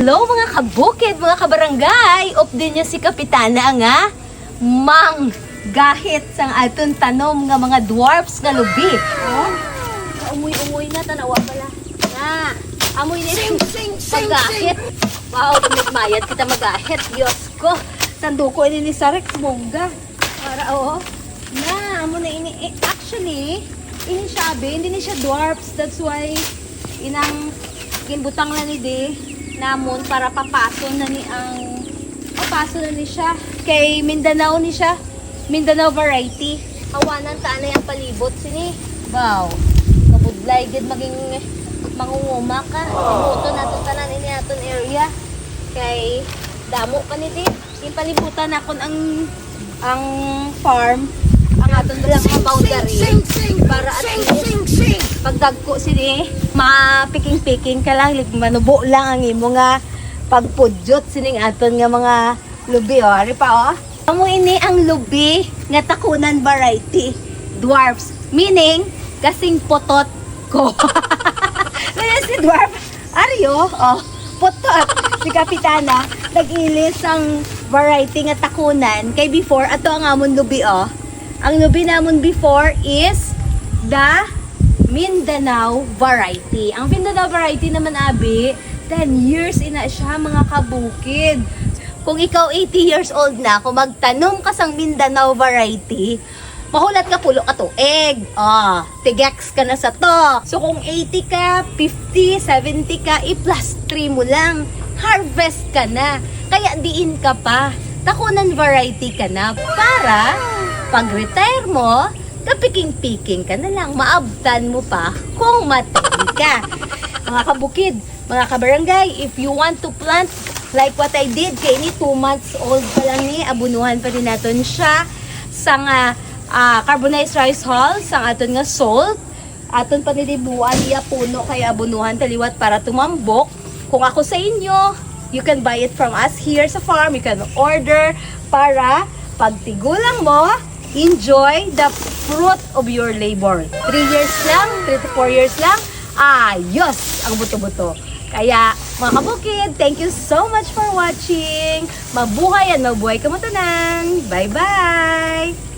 Hello mga kabukid, mga kabarangay! Update niya si Kapitana nga mang gahit sang aton tanom nga mga dwarfs nga lubi. Oh, umuy-umuy na tanawa pala. Nga, amoy ni sing sing sing magahit. Wow, tumit mayad kita magahit. Diyos ko. Sanduko ini ni Sarek mongga. Para oh. Na, amo na ini eh, actually ini siya hindi ni siya dwarfs. That's why inang ginbutang na ni de namon para papaso na ni ang papaso na ni siya. Kay Mindanao ni siya. Mindanao variety. Awanan ta na yung palibot sini. Wow. Kabudlay gid maging mangunguma ka. Imuto nato tanan ini aton area. Kay damo pa ni di. Yung palibutan nakon ang ang farm. Ang aton lang mga boundary. Para pagdagko sini mapiking-piking ka lang like, manubo lang ang imo nga pagpudyot sining aton nga mga lubi oh. Ari pa oh. Amo ini ang lubi nga takunan variety dwarfs. Meaning kasing potot ko. Kaya si dwarf Aryo oh potot. Si kapitana nagilis ang variety nga takunan. Kay before ato ang amon lubi oh. Ang lubi namon before is the Mindanao variety. Ang Mindanao variety naman, Abi, 10 years ina siya mga kabukid. Kung ikaw 80 years old na, kung magtanom ka sang Mindanao variety, mahulat ka pulo ka tuig. Ah, tigex ka na sa to. So kung 80 ka, 50, 70 ka, i-plus 3 mo lang. Harvest ka na. Kaya diin ka pa. Takunan variety ka na para pag-retire mo, kapiking-piking ka na lang, maabtan mo pa kung matindi ka. Mga kabukid, mga kabarangay, if you want to plant like what I did, kay ni 2 months old pa lang ni, abunuhan pa rin natin siya sa nga ah, carbonized rice hull, sa aton nga salt, aton pa nilibuan iya puno kay abunuhan taliwat para tumambok. Kung ako sa inyo, you can buy it from us here sa farm. You can order para pagtigulang mo, enjoy the fruit of your labor. 3 years lang, 3 to 4 years lang, ayos ang buto-buto. Kaya, mga kabukid, thank you so much for watching. Mabuhay at mabuhay ka mo tanan. Bye-bye!